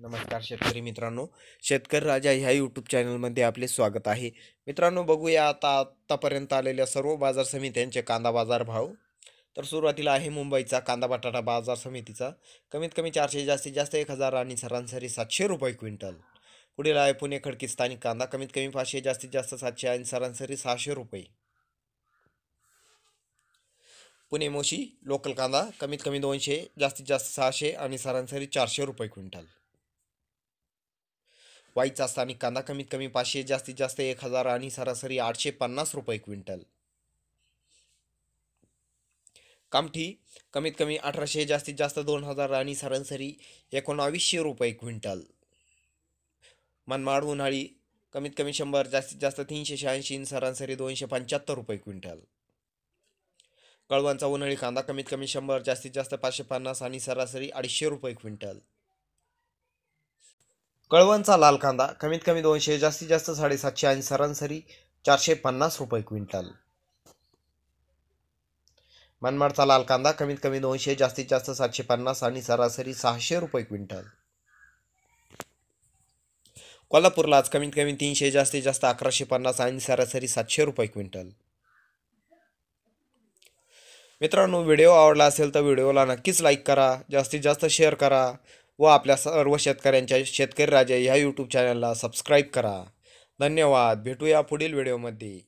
नमस्कार शेतकरी मित्रांनो शेतकरी राजा ह्या यूट्यूब चॅनलमध्ये आपले स्वागत आहे. मित्रांनो बघूया आता आत्तापर्यंत आलेल्या सर्व बाजार समित्यांचे कांदा बाजार भाव. तर सुरुवातीला आहे मुंबईचा कांदा बटाटा बाजार समितीचा. कमीत कमी चारशे जास्तीत जास्त एक हजार आणि सरासरी सातशे रुपये क्विंटल. पुढील आहे पुणे खडकी स्थानिक कांदा कमीत कमी पाचशे जास्तीत जास्त सातशे आणि सरासरी सहाशे रुपये. पुणे मोशी लोकल कांदा कमीत कमी दोनशे जास्तीत जास्त सहाशे आणि सरासरी चारशे रुपये क्विंटल. वाईचा स्थानिक कांदा कमीत कमी पाचशे जास्तीत जास्त एक हजार आणि सरासरी आठशे पन्नास रुपये क्विंटल. कामठी कमीत कमी अठराशे जास्तीत जास्त दोन हजार आणि सरासरी एकोणावीसशे रुपये क्विंटल. मनमाड उन्हाळी कमीत कमी शंभर जास्तीत जास्त तीनशे शहाऐंशी सरासरी दोनशे पंच्याहत्तर रुपये क्विंटल. कळवणचा उन्हाळी कांदा कमीत कमी शंभर जास्तीत जास्त पाचशे पन्नास आणि सरासरी अडीचशे रुपये क्विंटल. कळवणचा लाल कांदा कमीत कमी दोनशे जास्तीत जास्त साडेसातशे आणि सरासरी चारशे पन्नास रुपये क्विंटल. मनमाडचा लाल कांदा कमीत कमी दोनशे जास्तीत जास्त सातशे पन्नास आणि सरासरी सहाशे रुपये क्विंटल. कोल्हापूरला आज कमीत कमी तीनशे जास्तीत जास्त अकराशे पन्नास आणि सरासरी सातशे रुपये क्विंटल. मित्रांनो व्हिडिओ आवडला असेल तर व्हिडिओला नक्कीच लाईक करा जास्तीत जास्त शेअर करा. व आपल्या सर्व शेतकऱ्यांच्या शेतकरी राजा ह्या यूट्यूब चॅनलला सबस्क्राईब करा. धन्यवाद. भेटूया पुढील व्हिडिओमध्ये